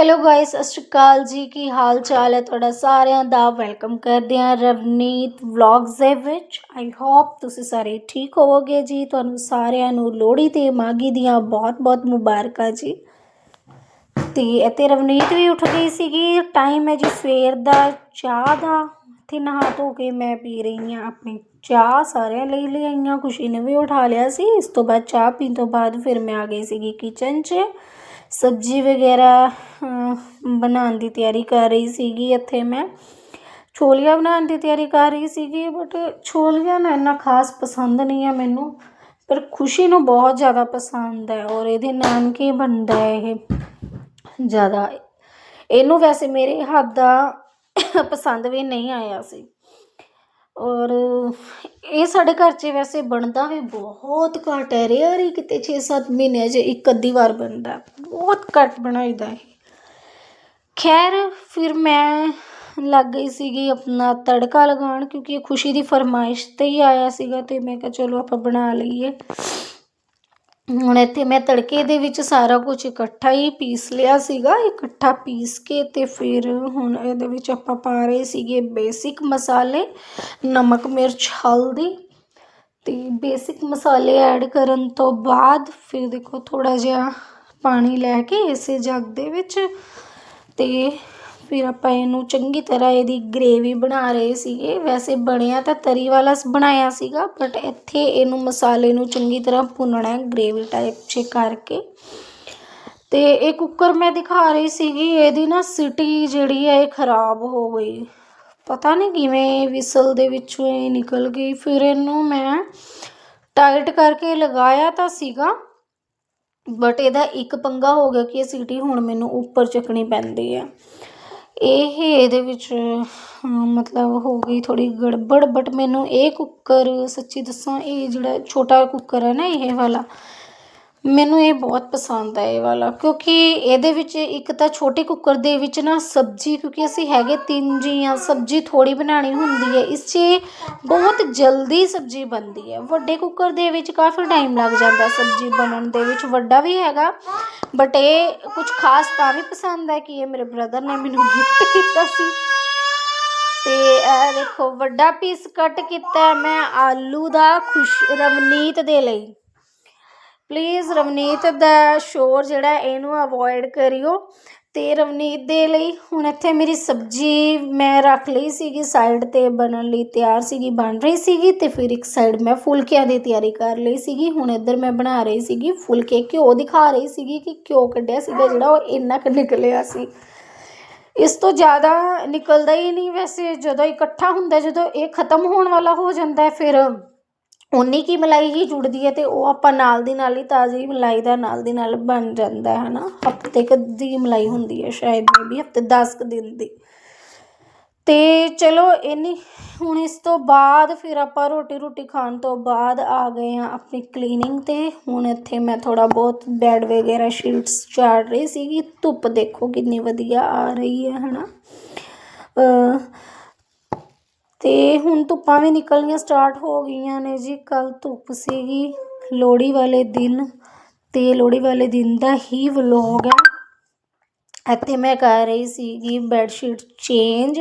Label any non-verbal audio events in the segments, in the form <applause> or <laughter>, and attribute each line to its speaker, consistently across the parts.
Speaker 1: Hello guys ਸਤਿ ਸ਼੍ਰੀ ਅਕਾਲ ਜੀ। ਕੀ ਹਾਲ ਚਾਲ ਹੈ ਤੁਹਾਡਾ ਸਾਰਿਆਂ ਦਾ? ਵੈਲਕਮ ਕਰਦੇ ਹਾਂ ਰਵਨੀਤ ਵਲੌਗਸ ਦੇ ਵਿੱਚ। ਆਈ ਹੋਪ ਤੁਸੀਂ ਸਾਰੇ ਠੀਕ ਹੋਵੋਗੇ ਜੀ। ਤੁਹਾਨੂੰ ਸਾਰਿਆਂ ਨੂੰ ਲੋਹੜੀ ਤੇ ਮਾਗੀ ਦੀਆਂ ਬਹੁਤ-ਬਹੁਤ ਮੁਬਾਰਕਾਂ ਜੀ। ਤੇ ਇੱਥੇ ਰਵਨੀਤ ਵੀ ਉੱਠ ਗਈ ਸੀਗੀ। ਟਾਈਮ ਹੈ ਜੀ ਸਵੇਰ ਦਾ ਚਾਹ ਦਾ। ਤੇ ਨਹਾ ਧੋ ਕੇ ਮੈਂ ਪੀ ਰਹੀ ਹਾਂ। ਆਪਣੀ ਚਾਹ ਸਾਰਿਆਂ ਲਈ ਲਈ ਆਈਆਂ ਖੁਸ਼ੀ ਨੇ ਵੀ ਉਠਾ ਲਿਆ ਸੀ। ਇਸ ਤੋਂ ਬਾਅਦ ਚਾਹ ਪੀਣ ਤੋਂ ਬਾਅਦ ਫਿਰ ਮੈਂ ਆ ਗਈ ਸੀਗੀ ਕਿਚਨ 'ਚ। ਸਬਜ਼ੀ ਵਗੈਰਾ ਬਣਾਉਣ ਦੀ ਤਿਆਰੀ ਕਰ ਰਹੀ ਸੀਗੀ ਇੱਥੇ ਮੈਂ। ਛੋਲੀਆਂ ਬਣਾਉਣ ਦੀ ਤਿਆਰੀ ਕਰ ਰਹੀ ਸੀਗੀ ਬਟ ਛੋਲੀਆਂ ਨਾ ਇੰਨਾ ਖਾਸ ਪਸੰਦ ਨਹੀਂ ਹੈ ਮੈਨੂੰ। ਪਰ ਖੁਸ਼ੀ ਨੂੰ ਬਹੁਤ ਜ਼ਿਆਦਾ ਪਸੰਦ ਹੈ ਔਰ ਇਹਦੇ ਨਾਨਕੇ ਬਣਦਾ ਹੈ ਇਹ? ਜ਼ਿਆਦਾ। ਇਹਨੂੰ ਵੈਸੇ ਮੇਰੇ ਹੱਥ ਦਾ <coughs> ਪਸੰਦ ਵੀ ਨਹੀਂ ਆਇਆ ਸੀ। ਔਰ ਇਹ ਸਾਡੇ ਘਰ 'ਚ ਵੈਸੇ ਬਣਦਾ ਵੀ ਬਹੁਤ ਘੱਟ ਹੈ, ਰੇਅਰ ਹੀ ਕਿਤੇ 6-7 ਮਹੀਨਿਆਂ 'ਚ ਇੱਕ ਅੱਧੀ ਵਾਰ ਬਣਦਾ, ਬਹੁਤ ਘੱਟ ਬਣਾਈਦਾ ਹੈ ਖੈਰ, ਫਿਰ ਮੈਂ ਲੱਗ ਗਈ ਸੀਗੀ ਆਪਣਾ ਤੜਕਾ ਲਗਾਉਣ ਕਿਉਂਕਿ ਇਹ ਖੁਸ਼ੀ ਦੀ ਫਰਮਾਇਸ਼ ਤੇ ਹੀ ਆਇਆ ਸੀਗਾ ਤੇ ਮੈਂ ਕਿਹਾ ਚਲੋ ਆਪਾਂ ਬਣਾ ਲਈਏ। ਹੁਣ ਇੱਥੇ ਮੈਂ ਤੜਕੇ ਦੇ ਵਿੱਚ ਸਾਰਾ ਕੁਝ ਇਕੱਠਾ ਹੀ ਪੀਸ ਲਿਆ ਸੀਗਾ, ਇਕੱਠਾ ਪੀਸ ਕੇ ਤੇ ਫਿਰ ਹੁਣ ਇਹਦੇ ਵਿੱਚ ਆਪਾਂ ਪਾ ਰਹੇ ਸੀਗੇ ਬੇਸਿਕ ਮਸਾਲੇ, ਨਮਕ, ਮਿਰਚ, ਹਲਦੀ ਤੇ ਬੇਸਿਕ ਮਸਾਲੇ ਐਡ ਕਰਨ ਤੋਂ ਬਾਅਦ ਫਿਰ ਦੇਖੋ ਥੋੜਾ ਜਿਹਾ ਪਾਣੀ ਲੈ ਕੇ ਇਸੇ ਜੱਗ ਦੇ ਵਿੱਚ ਤੇ ਫਿਰ ਆਪਾਂ ਇਹਨੂੰ ਚੰਗੀ ਤਰ੍ਹਾਂ ਇਹਦੀ ਗ੍ਰੇਵੀ ਬਣਾ ਰਹੇ ਸੀਗੇ। ਵੈਸੇ ਬਣਿਆ ਤਾਂ ਤਰੀ ਵਾਲਾ ਬਣਾਇਆ ਸੀਗਾ ਬਟ ਇੱਥੇ ਇਹਨੂੰ ਮਸਾਲੇ ਨੂੰ ਚੰਗੀ ਤਰ੍ਹਾਂ ਭੁੰਨਣਾ ਹੈ ਗ੍ਰੇਵੀ ਟਾਈਪ 'ਚ ਕਰਕੇ। ਤੇ ਇਹ ਕੁੱਕਰ ਮੈਂ ਦਿਖਾ ਰਹੀ ਸੀਗੀ, ਇਹਦੀ ਨਾ ਸਿਟੀ ਜਿਹੜੀ ਹੈ ਇਹ ਖਰਾਬ ਹੋ ਗਈ। ਪਤਾ ਨਹੀਂ ਕਿਵੇਂ ਵਿਸਲ ਦੇ ਵਿੱਚੋਂ ਇਹ ਨਿਕਲ ਗਈ। ਫਿਰ ਇਹਨੂੰ ਮੈਂ ਟਾਈਟ ਕਰਕੇ ਲਗਾਇਆ ਤਾਂ ਸੀਗਾ ਬਟ ਇਹਦਾ ਇੱਕ ਪੰਗਾ ਹੋ ਗਿਆ ਕਿ ਇਹ ਸੀਟੀ ਹੁਣ ਮੈਨੂੰ ਉੱਪਰ ਚੱਕਣੀ ਪੈਂਦੀ ਹੈ। ਇਹ ਇਹਦੇ ਵਿੱਚ ਮਤਲਬ ਹੋ ਗਈ ਥੋੜ੍ਹੀ ਗੜਬੜ ਬਟ ਮੈਨੂੰ ਇਹ ਕੁੱਕਰ ਸੱਚੀ ਦੱਸਾਂ, ਇਹ ਜਿਹੜਾ ਛੋਟਾ ਕੁੱਕਰ ਹੈ ਨਾ ਇਹ ਵਾਲਾ ਮੈਨੂੰ ਇਹ ਬਹੁਤ ਪਸੰਦ ਹੈ ਇਹ ਵਾਲਾ, ਕਿਉਂਕਿ ਇਹਦੇ ਵਿੱਚ ਇੱਕ ਤਾਂ ਛੋਟੇ ਕੁੱਕਰ ਦੇ ਵਿੱਚ ਨਾ ਸਬਜ਼ੀ, ਕਿਉਂਕਿ ਅਸੀਂ ਹੈਗੇ ਤਿੰਨ ਜੀ ਆ ਸਬਜ਼ੀ ਥੋੜ੍ਹੀ ਬਣਾਉਣੀ ਹੁੰਦੀ ਹੈ, ਇਸ 'ਚ ਬਹੁਤ ਜਲਦੀ ਸਬਜ਼ੀ ਬਣਦੀ ਹੈ। ਵੱਡੇ ਕੁੱਕਰ ਦੇ ਵਿੱਚ ਕਾਫੀ ਟਾਈਮ ਲੱਗ ਜਾਂਦਾ ਸਬਜ਼ੀ ਬਣਨ ਦੇ ਵਿੱਚ, ਵੱਡਾ ਵੀ ਹੈਗਾ ਬਟ ਇਹ ਕੁਝ ਖਾਸ ਤਾਂ ਵੀ ਪਸੰਦ ਹੈ ਕਿ ਇਹ ਮੇਰੇ ਬ੍ਰਦਰ ਨੇ ਮੈਨੂੰ ਗਿਫਟ ਕੀਤਾ ਸੀ। ਤੇ ਇਹ ਦੇਖੋ, ਵੱਡਾ ਪੀਸ ਕੱਟ ਕੀਤਾ ਮੈਂ ਆਲੂ ਦਾ ਖੁਸ਼, ਰਵਨੀਤ ਦੇ ਲਈ। ਪਲੀਜ਼ ਰਵਨੀਤ ਦਾ ਸ਼ੋਰ ਜਿਹੜਾ ਇਹਨੂੰ ਅਵੋਇਡ ਕਰਿਓ। ਤੇ ਰਵਨੀਤ ਦੇ ਲਈ ਹੁਣ ਇੱਥੇ ਮੇਰੀ ਸਬਜ਼ੀ ਮੈਂ ਰੱਖ ਲਈ ਸੀਗੀ ਸਾਈਡ ਤੇ ਬਣਨ ਲਈ ਤਿਆਰ ਸੀਗੀ, ਬਣ ਰਹੀ ਸੀਗੀ, ਤੇ ਫਿਰ ਇੱਕ ਸਾਈਡ ਮੈਂ ਫੁਲਕਿਆਂ ਦੀ ਤਿਆਰੀ ਕਰ ਲਈ ਸੀਗੀ। ਹੁਣ ਇੱਧਰ ਮੈਂ ਬਣਾ ਰਹੀ ਸੀਗੀ ਫੁਲਕੇ, ਘਿਓ ਦਿਖਾ ਰਹੀ ਸੀਗੀ ਕਿ ਘਿਓ ਕੱਢਿਆ ਸੀਗਾ ਜਿਹੜਾ ਉਹ ਇੰਨਾ ਕੁ ਨਿਕਲਿਆ ਸੀ। ਇਸ ਤੋਂ ਜ਼ਿਆਦਾ ਨਿਕਲਦਾ ਹੀ ਨਹੀਂ ਵੈਸੇ, ਜਦੋਂ ਇਕੱਠਾ ਹੁੰਦਾ, ਜਦੋਂ ਇਹ ਖਤਮ ਹੋਣ ਵਾਲਾ ਹੋ ਜਾਂਦਾ ਫਿਰ ਉਨੀ ਕੁ ਮਲਾਈ ਹੀ ਜੁੜਦੀ ਹੈ ਅਤੇ ਉਹ ਆਪਾਂ ਨਾਲ ਦੀ ਨਾਲ ਹੀ ਤਾਜ਼ੀ ਮਲਾਈ ਦਾ ਨਾਲ ਦੀ ਨਾਲ ਬਣ ਜਾਂਦਾ ਹੈ ਨਾ। ਹਫ਼ਤੇ ਕੁ ਦੀ ਮਲਾਈ ਹੁੰਦੀ ਹੈ ਸ਼ਾਇਦ ਮੇਬੀ ਹਫ਼ਤੇ ਦਸ ਕੁ ਦਿਨ ਦੀ। ਅਤੇ ਚਲੋ ਇੰਨੀ, ਹੁਣ ਇਸ ਤੋਂ ਬਾਅਦ ਫਿਰ ਆਪਾਂ ਰੋਟੀ ਰੋਟੀ ਖਾਣ ਤੋਂ ਬਾਅਦ ਆ ਗਏ ਹਾਂ ਆਪਣੀ ਕਲੀਨਿੰਗ ਤੇ। ਹੁਣ ਇੱਥੇ ਮੈਂ ਥੋੜ੍ਹਾ ਬਹੁਤ ਬੈਡ ਵਗੈਰਾ ਸ਼ੀਟਸ ਝਾੜ ਰਹੀ ਸੀਗੀ। ਧੁੱਪ ਦੇਖੋ ਕਿੰਨੀ ਵਧੀਆ ਆ ਰਹੀ ਹੈ ਹੈ ਨਾ। ਅਤੇ ਹੁਣ ਧੁੱਪਾਂ ਵੀ ਨਿਕਲਣੀਆਂ ਸਟਾਰਟ ਹੋ ਗਈਆਂ ਨੇ ਜੀ। ਕੱਲ੍ਹ ਧੁੱਪ ਸੀਗੀ। ਲੋਹੜੀ ਵਾਲੇ ਦਿਨ ਅਤੇ ਲੋਹੜੀ ਵਾਲੇ ਦਿਨ ਦਾ ਹੀ ਵਲੋਗ ਹੈ। ਇੱਥੇ ਮੈਂ ਕਰ ਰਹੀ ਸੀਗੀ ਬੈੱਡਸ਼ੀਟ ਚੇਂਜ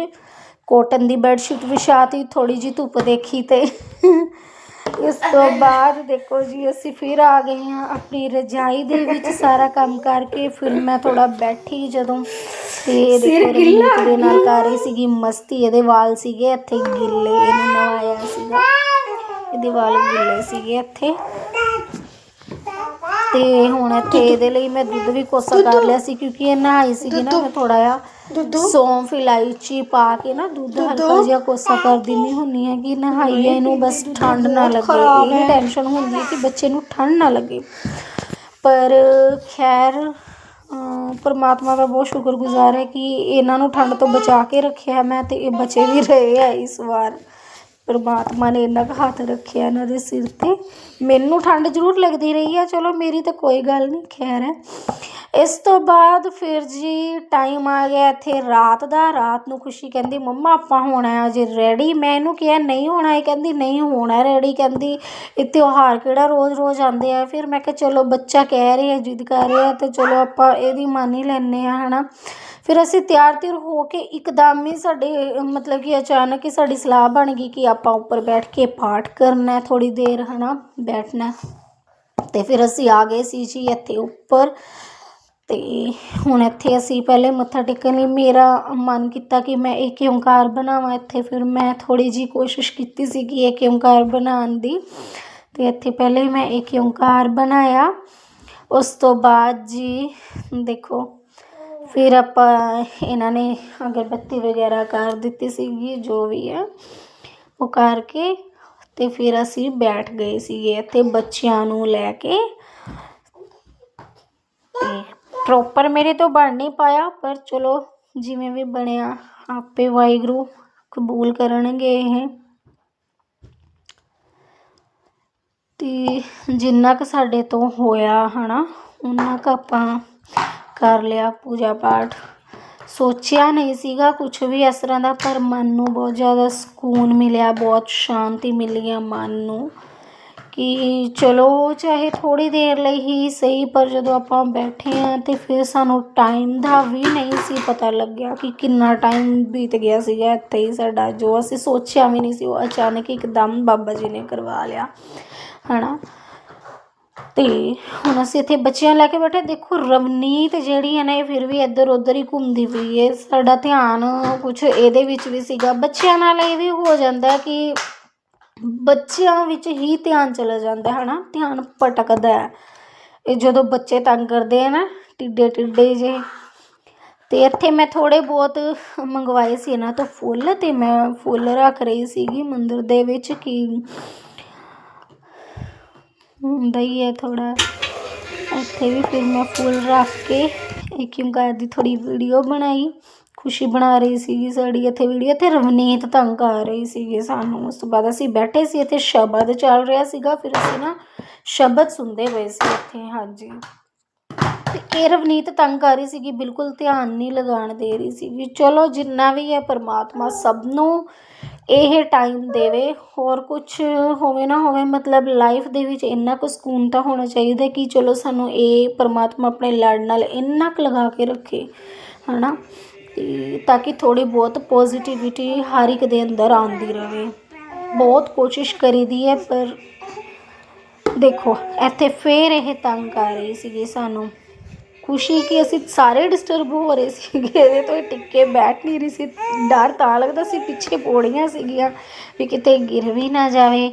Speaker 1: ਕੋਟਨ ਦੀ ਬੈੱਡਸ਼ੀਟ ਵਿਛਾਤੀ, ਥੋੜ੍ਹੀ ਜੀ ਧੁੱਪ ਦੇਖੀ ਤੇ। ਇਸ ਤੋਂ ਬਾਅਦ ਦੇਖੋ ਜੀ ਅਸੀਂ ਫਿਰ ਆ ਗਏ ਹਾਂ ਆਪਣੀ ਰਜਾਈ ਦੇ ਵਿੱਚ ਸਾਰਾ ਕੰਮ ਕਰਕੇ। ਫਿਰ ਮੈਂ ਥੋੜਾ ਬੈਠੀ ਜਦੋਂ ਤੇ ਦੇਖੋ ਰਵਨੀਤ ਦੇ ਨਾਲ ਕਰ ਰਹੀ ਸੀਗੀ ਮਸਤੀ ਇਹਦੇ ਵਾਲ ਸੀਗੇ ਇੱਥੇ ਗਿੱਲੇ ਇਹਨੂੰ ਨਵਾਇਆ ਸੀਗਾ। ਇਹਦੇ ਵਾਲ ਗਿੱਲੇ ਸੀਗੇ ਇੱਥੇ। ਤੇ ਹੁਣ ਇੱਥੇ ਇਹਦੇ ਲਈ ਮੈਂ ਦੁੱਧ ਵੀ ਕੋਸਾ ਕਰ ਲਿਆ ਸੀ ਕਿਉਂਕਿ ਇਹ ਨਹਾਈ ਸੀਗੀ ਨਾ ਮੈਂ ਥੋੜਾ ਜਿਹਾ। ਸੌਂਫ ਇਲਾਇਚੀ ਪਾ ਕੇ ਨਾ ਦੁੱਧ ਹਲਕਾ ਜਿਹਾ ਕੋਸਾ ਕਰ ਦਿੰਦੀ ਹੁੰਨੀ ਹੈ ਕਿ ਨਹਾਈ ਹੈ ਇਹਨੂੰ ਬਸ ਠੰਡ ਨਾ ਲੱਗੇ। ਇਹ ਟੈਨਸ਼ਨ ਹੁੰਦੀ ਹੈ ਕਿ ਬੱਚੇ ਨੂੰ ਠੰਡ ਨਾ ਲੱਗੇ। ਪਰ ਖੈਰ ਪਰਮਾਤਮਾ ਦਾ ਬਹੁਤ ਸ਼ੁਕਰਗੁਜ਼ਾਰ ਹੈ ਕਿ ਇਹਨਾਂ ਨੂੰ ਠੰਡ ਤੋਂ ਬਚਾ ਕੇ ਰੱਖਿਆ ਮੈਂ ਤੇ ਇਹ ਬਚੇ ਵੀ ਰਹੇ ਆ ਇਸ ਵਾਰ। ਪਰਮਾਤਮਾ ਨੇ ਇੰਨਾ ਕੁ ਹੱਥ ਰੱਖਿਆ ਇਹਨਾਂ ਦੇ ਸਿਰ ਤੇ। ਮੈਨੂੰ ਠੰਡ ਜ਼ਰੂਰ ਲੱਗਦੀ ਰਹੀ ਆ। ਚਲੋ, ਮੇਰੀ ਤਾਂ ਕੋਈ ਗੱਲ ਨਹੀਂ, ਖੈਰ ਹੈ। ਇਸ ਤੋਂ ਬਾਅਦ ਫਿਰ ਜੀ ਟਾਈਮ ਆ ਗਿਆ ਇੱਥੇ ਰਾਤ ਦਾ। ਰਾਤ ਨੂੰ ਖੁਸ਼ੀ ਕਹਿੰਦੀ, ਮੰਮਾ, ਆਪਾਂ ਹੋਣਾ ਅਜੇ ਰੈਡੀ ਮੈਂ ਇਹਨੂੰ ਕਿਹਾ, ਨਹੀਂ ਹੋਣਾ। ਇਹ ਕਹਿੰਦੀ, ਨਹੀਂ ਹੋਣਾ ਰੈਡੀ ਕਹਿੰਦੀ, ਇਹ ਤਿਉਹਾਰ ਕਿਹੜਾ ਰੋਜ਼-ਰੋਜ਼ ਆਉਂਦੇ ਆ? ਫਿਰ ਮੈਂ ਕਿਹਾ, ਚਲੋ, ਬੱਚਾ ਕਹਿ ਰਿਹਾ, ਜਿੱਦ ਕਰ ਰਿਹਾ ਤੇ ਚਲੋ ਆਪਾਂ ਇਹਦੀ ਮੰਨ ਹੀ ਲੈਂਦੇ ਆ ਹਨਾ? ਫਿਰ ਅਸੀਂ ਤਿਆਰ ਤਿਰ ਹੋ ਕੇ ਇੱਕਦਮ ਹੀ ਸਾਡੇ, ਮਤਲਬ ਕਿ ਅਚਾਨਕ ਹੀ ਸਾਡੀ ਸਲਾਹ ਬਣ ਗਈ ਕਿ ਆਪਾਂ ਉੱਪਰ ਬੈਠ ਕੇ ਪਾਠ ਕਰਨਾ ਹੈ ਥੋੜੀ ਦੇਰ, ਹਨਾ, ਬੈਠਣਾ ਤੇ ਫਿਰ ਅਸੀਂ ਆ ਗਏ ਸੀ ਜੀ ਇੱਥੇ ਉੱਪਰ। ਤੇ ਹੁਣ ਇੱਥੇ ਅਸੀਂ ਪਹਿਲੇ ਮੱਥਾ ਟੇਕਣ ਲਈ ਮੇਰਾ ਮਨ ਕੀਤਾ ਕਿ ਮੈਂ ਇੱਕ ਓਂਕਾਰ ਬਣਾਵਾਂ ਇੱਥੇ। ਫਿਰ ਮੈਂ ਥੋੜੀ ਜੀ ਕੋਸ਼ਿਸ਼ ਕੀਤੀ ਸੀ ਕਿ ਇੱਕ ਓਂਕਾਰ ਬਣਾਉਣ ਦੀ। ਤੇ ਇੱਥੇ ਪਹਿਲੇ ਮੈਂ ਇੱਕ ਓਂਕਾਰ ਬਣਾਇਆ। ਉਸ ਤੋਂ ਬਾਅਦ ਜੀ, ਦੇਖੋ ਫਿਰ ਆਪਾਂ ਇਹਨਾਂ ਨੇ ਅਗਰਬੱਤੀ ਵਗੈਰਾ ਕਰ ਦਿੱਤੀ ਸੀਗੀ, ਜੋ ਵੀ ਹੈ ਉਹ ਕਰਕੇ ਅਤੇ ਫਿਰ ਅਸੀਂ ਬੈਠ ਗਏ ਸੀਗੇ ਇੱਥੇ ਬੱਚਿਆਂ ਨੂੰ ਲੈ ਕੇ। ਤੇ ਪ੍ਰੋਪਰ ਮੇਰੇ ਤੋਂ ਬਣ ਨਹੀਂ ਪਾਇਆ, ਪਰ ਚਲੋ ਜਿਵੇਂ ਵੀ ਬਣਿਆ, ਆਪੇ ਵਾਹਿਗੁਰੂ ਕਬੂਲ ਕਰਨਗੇ ਇਹ। ਅਤੇ ਜਿੰਨਾ ਕੁ ਸਾਡੇ ਤੋਂ ਹੋਇਆ ਹੈ ਨਾ ਉਹਨਾਂ ਕੁ ਆਪਾਂ ਕਰ ਲਿਆ ਪੂਜਾ ਪਾਠ। ਸੋਚਿਆ ਨਹੀਂ ਸੀਗਾ ਕੁਛ ਵੀ ਇਸ ਤਰ੍ਹਾਂ ਦਾ, ਪਰ ਮਨ ਨੂੰ ਬਹੁਤ ਜ਼ਿਆਦਾ ਸਕੂਨ ਮਿਲਿਆ, ਬਹੁਤ ਸ਼ਾਂਤੀ ਮਿਲੀ ਆ ਮਨ ਨੂੰ ਕਿ ਚਲੋ ਚਾਹੇ ਥੋੜ੍ਹੀ ਦੇਰ ਲਈ ਹੀ ਸਹੀ, ਪਰ ਜਦੋਂ ਆਪਾਂ ਬੈਠੇ ਹਾਂ ਤੇ ਫਿਰ ਸਾਨੂੰ ਟਾਈਮ ਦਾ ਵੀ ਨਹੀਂ ਸੀ ਪਤਾ ਲੱਗਿਆ ਕਿ ਕਿੰਨਾ ਟਾਈਮ ਬੀਤ ਗਿਆ ਸੀਗਾ ਇੱਥੇ ਹੀ ਸਾਡਾ, ਜੋ ਅਸੀਂ ਸੋਚਿਆ ਵੀ ਨਹੀਂ ਸੀ, ਉਹ ਅਚਾਨਕ ਇੱਕਦਮ ਬਾਬਾ ਜੀ ਨੇ ਕਰਵਾ ਲਿਆ। ਹੈ ਨਾ ਤੇ ਹੁਣ ਅਸੀਂ ਇੱਥੇ ਬੱਚਿਆਂ ਲੈ ਕੇ ਬੈਠੇ, ਦੇਖੋ ਰਵਨੀਤ ਜਿਹੜੀ ਹੈ ਨਾ ਇਹ ਫਿਰ ਵੀ ਇੱਧਰ ਉੱਧਰ ਹੀ ਘੁੰਮਦੀ ਪਈ ਹੈ। ਸਾਡਾ ਧਿਆਨ ਕੁਝ ਇਹਦੇ ਵਿੱਚ ਵੀ ਸੀਗਾ। ਬੱਚਿਆਂ ਨਾਲ ਇਹ ਵੀ ਹੋ ਜਾਂਦਾ ਕਿ ਬੱਚਿਆਂ ਵਿੱਚ ਹੀ ਧਿਆਨ ਚਲਾ ਜਾਂਦਾ ਹੈ ਨਾ ਧਿਆਨ ਭਟਕਦਾ ਹੈ। ਇਹ ਜਦੋਂ ਬੱਚੇ ਤੰਗ ਕਰਦੇ ਆ ਨਾ, ਟਿੱਡੇ ਟਿੱਡੇ ਜੇ ਤੇ ਇੱਥੇ ਮੈਂ ਥੋੜੇ ਬਹੁਤ ਮੰਗਵਾਏ ਸੀ ਇਹਨਾਂ ਤੋਂ ਫੁੱਲ ਤੇ ਮੈਂ ਫੁੱਲ ਰੱਖ ਰਹੀ ਸੀਗੀ ਮੰਦਰ ਦੇ ਵਿੱਚ ਕਿ ਹੁੰਦਾ ਹੀ ਹੈ ਥੋੜ੍ਹਾ। ਉੱਥੇ ਵੀ ਫਿਰ ਮੈਂ ਫੁੱਲ ਰੱਖ ਕੇ ਇੱਕ ਓਂਕਾਰ ਦੀ ਥੋੜ੍ਹੀ ਵੀਡੀਓ ਬਣਾਈ। ਖੁਸ਼ੀ ਬਣਾ ਰਹੀ ਸੀਗੀ ਸਾਡੀ ਇੱਥੇ ਵੀਡੀਓ। ਤੇ ਰਵਨੀਤ ਤੰਗ ਕਰ ਰਹੀ ਸੀਗੀ ਸਾਨੂੰ। ਉਸ ਤੋਂ ਬਾਅਦ ਅਸੀਂ ਬੈਠੇ ਸੀ, ਇੱਥੇ ਸ਼ਬਦ ਚੱਲ ਰਿਹਾ ਸੀਗਾ। ਫਿਰ ਅਸੀਂ ਨਾ ਸ਼ਬਦ ਸੁਣਦੇ ਪਏ ਸੀ ਇੱਥੇ, ਹਾਂਜੀ। ਤੇ ਇਹ ਰਵਨੀਤ ਤੰਗ ਕਰ ਰਹੀ ਸੀਗੀ, ਬਿਲਕੁਲ ਧਿਆਨ ਨਹੀਂ ਲਗਾਉਣ ਦੇ ਰਹੀ ਸੀਗੀ। ਚਲੋ, ਜਿੰਨਾ ਵੀ ਹੈ ਪਰਮਾਤਮਾ ਸਭ ਨੂੰ ਇਹ ਟਾਈਮ ਦੇਵੇ। ਹੋਰ ਕੁਝ ਹੋਵੇ ਨਾ ਹੋਵੇ, ਮਤਲਬ ਲਾਈਫ ਦੇ ਵਿੱਚ ਇੰਨਾ ਕੁ ਸਕੂਨ ਤਾਂ ਹੋਣਾ ਚਾਹੀਦਾ ਕਿ ਚਲੋ ਸਾਨੂੰ ਇਹ ਪਰਮਾਤਮਾ ਆਪਣੇ ਲੜ ਨਾਲ ਇੰਨਾ ਕੁ ਲਗਾ ਕੇ ਰੱਖੇ, ਹਨਾ? ਤੇ ਤਾਂ ਕਿ ਥੋੜੀ ਬਹੁਤ ਪੋਜ਼ਿਟਿਵਿਟੀ ਹਰ ਇੱਕ ਦੇ ਅੰਦਰ ਆਉਂਦੀ ਰਹੇ। ਬਹੁਤ ਕੋਸ਼ਿਸ਼ ਕਰੀਦੀ ਹੈ, ਪਰ ਦੇਖੋ, ਇੱਥੇ ਫੇਰ ਇਹ ਤੰਗ ਕਰ ਰਹੀ ਸੀਗੀ ਸਾਨੂੰ। ਖੁਸ਼ੀ ਕਿ ਅਸੀਂ ਸਾਰੇ ਡਿਸਟਰਬ ਹੋ ਰਹੇ ਸੀਗੇ, ਇਹਦੇ ਤੋਂ ਟਿੱਕੇ ਬੈਠ ਨਹੀਂ ਰਹੀ ਸੀ। ਡਰ ਤਾਂ ਲੱਗਦਾ ਸੀ, ਪਿੱਛੇ ਪੌੜੀਆਂ ਸੀਗੀਆਂ ਵੀ ਕਿਤੇ ਗਿਰ ਵੀ ਨਾ ਜਾਵੇ।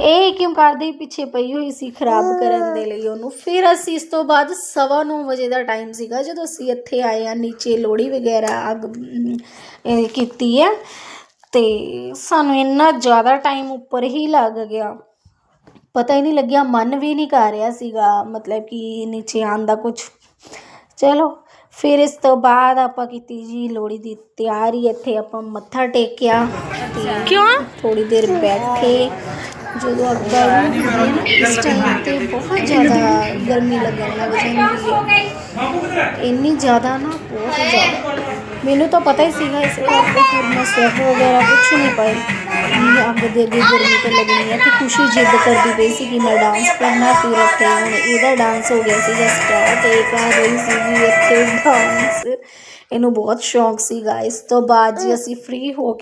Speaker 1: ਇਹ ਕਿਉਂ ਕਰਦੇ? ਪਿੱਛੇ ਪਈ ਹੋਈ ਸੀ ਖਰਾਬ ਕਰਨ ਦੇ ਲਈ ਉਹਨੂੰ। ਫਿਰ ਅਸੀਂ ਇਸ ਤੋਂ ਬਾਅਦ ਸਵਾ ਨੌ ਵਜੇ ਦਾ ਟਾਈਮ ਸੀਗਾ, ਜਦੋਂ ਅਸੀਂ ਇੱਥੇ ਆਏ ਆ ਨੀਚੇ ਲੋੜੀ ਵਗੈਰਾ, ਅੱਗ ਕੀਤੀ ਹੈ ਤੇ ਸਾਨੂੰ ਇੰਨਾ ਜ਼ਿਆਦਾ ਟਾਈਮ ਉੱਪਰ ਹੀ ਲੱਗ ਗਿਆ। ਪਤਾ ਹੀ ਨਹੀਂ ਲੱਗਿਆ, ਮਨ ਵੀ ਨਹੀਂ ਕਰ ਰਿਹਾ ਸੀਗਾ, ਮਤਲਬ ਕਿ ਨੀਚੇ ਆਉਣ ਦਾ ਕੁਝ ਚਲੋ ਫਿਰ ਇਸ ਤੋਂ ਬਾਅਦ ਆਪਾਂ ਕੀਤੀ ਜੀ ਲੋੜੀ ਦੀ ਤਿਆਰੀ ਇੱਥੇ ਆਪਾਂ ਮੱਥਾ ਟੇਕਿਆ। ਤੇ
Speaker 2: ਕਿਉਂ?
Speaker 1: ਥੋੜੀ ਦੇਰ ਬੈਠੇ ਜਦੋਂ ਅੱਗਾ ਹੁੰਦੀ ਹੈ ਨਾ ਇਸ ਟਾਈਮ ਤੇ ਬਹੁਤ ਜ਼ਿਆਦਾ ਗਰਮੀ ਲੱਗਣ ਲੱਗ ਜਾਂਦੀ ਹੈ। ਇੰਨੀ ਜ਼ਿਆਦਾ ਨਾ ਬਹੁਤ ਜ਼ਿਆਦਾ। ਮੈਨੂੰ ਤਾਂ ਪਤਾ ਹੀ ਸੀਗਾ ਇਸ ਕਰਕੇ ਫਿਰ ਮੈਂ ਸਵੈਟਰ ਵਗੈਰਾ ਕੁਛ ਨਹੀਂ ਪਾਈ ਅੱਗ ਦੇ ਅੱਗੇ ਗਰਮੀ ਤਾਂ ਲੱਗਣੀ ਹੈ ਤੇ ਖੁਸ਼ੀ ਜਿੱਦ ਕਰਦੀ ਪਈ ਸੀ ਕਿ ਮੈਂ ਡਾਂਸ ਕਰਨਾ ਫਿਰ ਇੱਥੇ ਹੁਣ ਇਹਦਾ ਡਾਂਸ ਹੋ ਗਿਆ ਸੀਗਾ ਸਟਾਰਟ ਇਹ ਕਰ ਰਹੀ ਸੀਗੀ ਇੱਥੇ ਡਾਂਸ ਇਹਨੂੰ ਬਹੁਤ ਸ਼ੌਂਕ ਸੀਗਾ ਇਸ ਤੋਂ ਬਾਅਦ ਜੀ ਅਸੀਂ ਫ੍ਰੀ ਹੋ ਕੇ